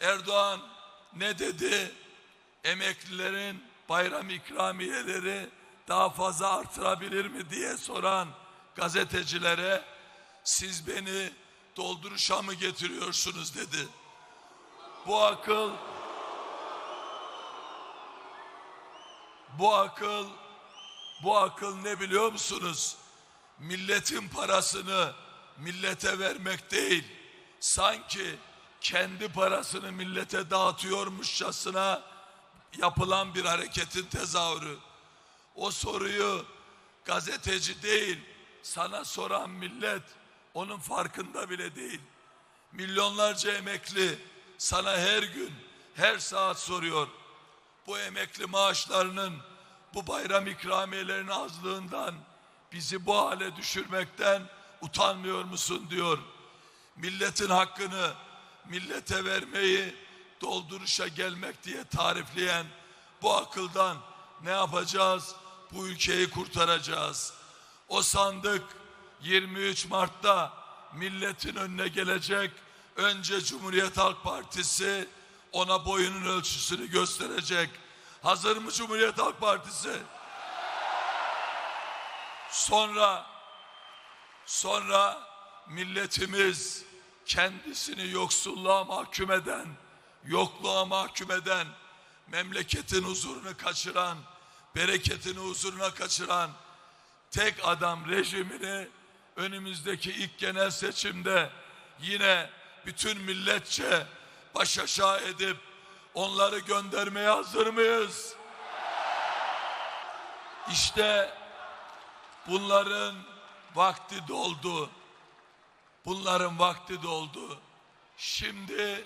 Erdoğan ne dedi? Emeklilerin bayram ikramiyeleri daha fazla artırabilir mi diye soran gazetecilere siz beni dolduruşa mı getiriyorsunuz dedi. Bu akıl bu akıl bu akıl ne biliyor musunuz? Milletin parasını millete vermek değil. Sanki kendi parasını millete dağıtıyormuşçasına yapılan bir hareketin tezahürü. O soruyu gazeteci değil, sana soran millet onun farkında bile değil. Milyonlarca emekli sana her gün, her saat soruyor. Bu emekli maaşlarının, bu bayram ikramiyelerinin azlığından bizi bu hale düşürmekten utanmıyor musun diyor. Milletin hakkını millete vermeyi dolduruşa gelmek diye tarifleyen bu akıldan ne yapacağız? Bu ülkeyi kurtaracağız. O sandık 23 Mart'ta milletin önüne gelecek. Önce Cumhuriyet Halk Partisi ona boyunun ölçüsünü gösterecek. Hazır mı Cumhuriyet Halk Partisi? Sonra sonra milletimiz kendisini yoksulluğa mahkum eden, yokluğa mahkum eden, memleketin huzurunu kaçıran, bereketini huzuruna kaçıran tek adam rejimini önümüzdeki ilk genel seçimde yine bütün milletçe baş aşağı edip onları göndermeye hazır mıyız? İşte bunların vakti doldu. Bunların vakti doldu. Şimdi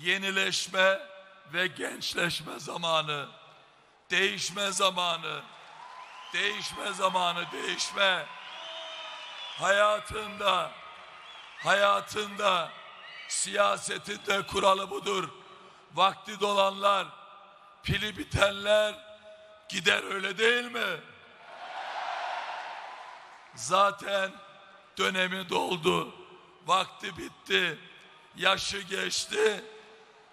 yenileşme ve gençleşme zamanı. Değişme zamanı. Değişme zamanı, değişme. Hayatında, hayatında, siyasetinde kuralı budur. Vakti dolanlar, pili bitenler gider öyle değil mi? Zaten dönemi doldu. Vakti bitti. Yaşı geçti.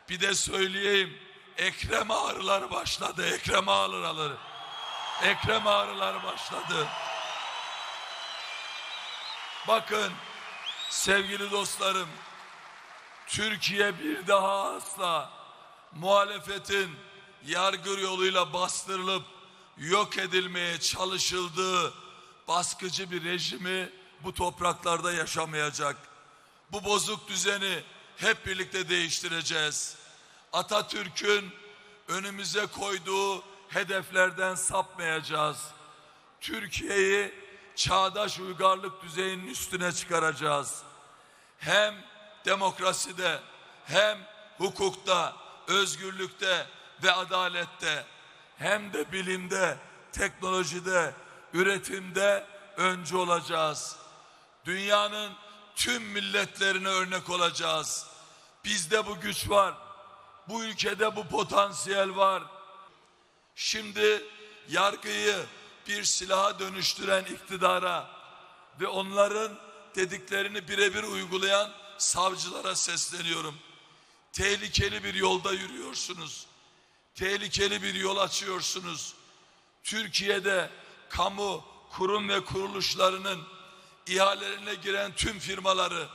Bir de söyleyeyim. Ekrem ağrıları başladı. Ekrem ağrıları. Ekrem ağrıları başladı. Bakın sevgili dostlarım. Türkiye bir daha asla muhalefetin yargı yoluyla bastırılıp yok edilmeye çalışıldığı baskıcı bir rejimi bu topraklarda yaşamayacak. Bu bozuk düzeni hep birlikte değiştireceğiz. Atatürk'ün önümüze koyduğu hedeflerden sapmayacağız. Türkiye'yi çağdaş uygarlık düzeyinin üstüne çıkaracağız. Hem demokraside hem hukukta, özgürlükte ve adalette hem de bilimde, teknolojide, üretimde öncü olacağız. Dünyanın tüm milletlerine örnek olacağız. Bizde bu güç var. Bu ülkede bu potansiyel var. Şimdi yargıyı bir silaha dönüştüren iktidara ve onların dediklerini birebir uygulayan savcılara sesleniyorum. Tehlikeli bir yolda yürüyorsunuz. Tehlikeli bir yol açıyorsunuz. Türkiye'de kamu kurum ve kuruluşlarının ihalelerine giren tüm firmaları,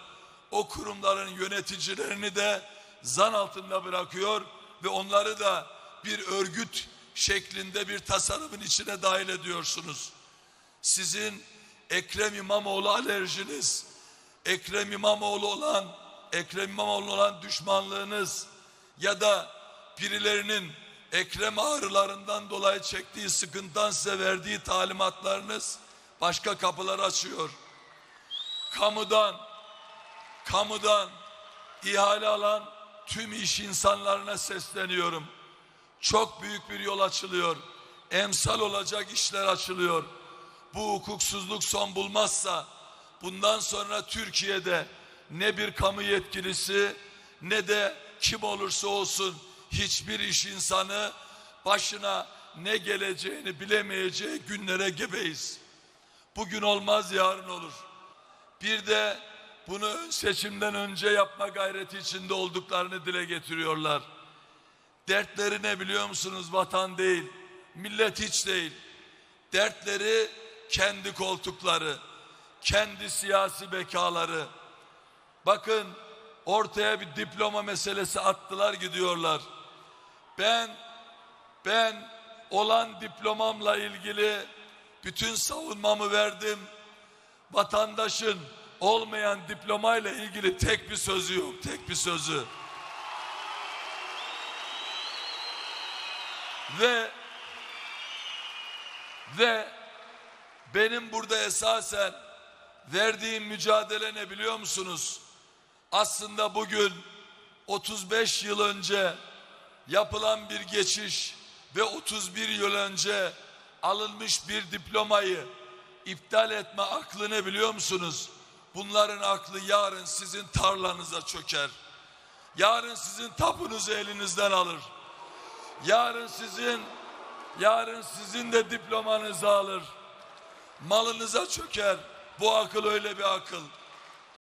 o kurumların yöneticilerini de zan altında bırakıyor ve onları da bir örgüt şeklinde bir tasarımın içine dahil ediyorsunuz. Sizin Ekrem İmamoğlu alerjiniz, Ekrem İmamoğlu olan, Ekrem İmamoğlu olan düşmanlığınız ya da birilerinin Ekrem ağrılarından dolayı çektiği sıkıntıdan size verdiği talimatlarınız başka kapılar açıyor. Kamudan, kamudan ihale alan tüm iş insanlarına sesleniyorum. Çok büyük bir yol açılıyor. Emsal olacak işler açılıyor. Bu hukuksuzluk son bulmazsa bundan sonra Türkiye'de ne bir kamu yetkilisi ne de kim olursa olsun hiçbir iş insanı başına ne geleceğini bilemeyeceği günlere gebeyiz. Bugün olmaz yarın olur. Bir de bunu seçimden önce yapma gayreti içinde olduklarını dile getiriyorlar. Dertleri ne biliyor musunuz? Vatan değil, millet hiç değil. Dertleri kendi koltukları, kendi siyasi bekaları. Bakın ortaya bir diploma meselesi attılar gidiyorlar. Ben ben olan diplomamla ilgili bütün savunmamı verdim. Vatandaşın olmayan diplomayla ilgili tek bir sözü yok, tek bir sözü. Ve ve benim burada esasen verdiğim mücadele ne biliyor musunuz? Aslında bugün 35 yıl önce yapılan bir geçiş ve 31 yıl önce alınmış bir diplomayı iptal etme aklını biliyor musunuz? Bunların aklı yarın sizin tarlanıza çöker. Yarın sizin tapunuzu elinizden alır. Yarın sizin yarın sizin de diplomanızı alır. Malınıza çöker. Bu akıl öyle bir akıl.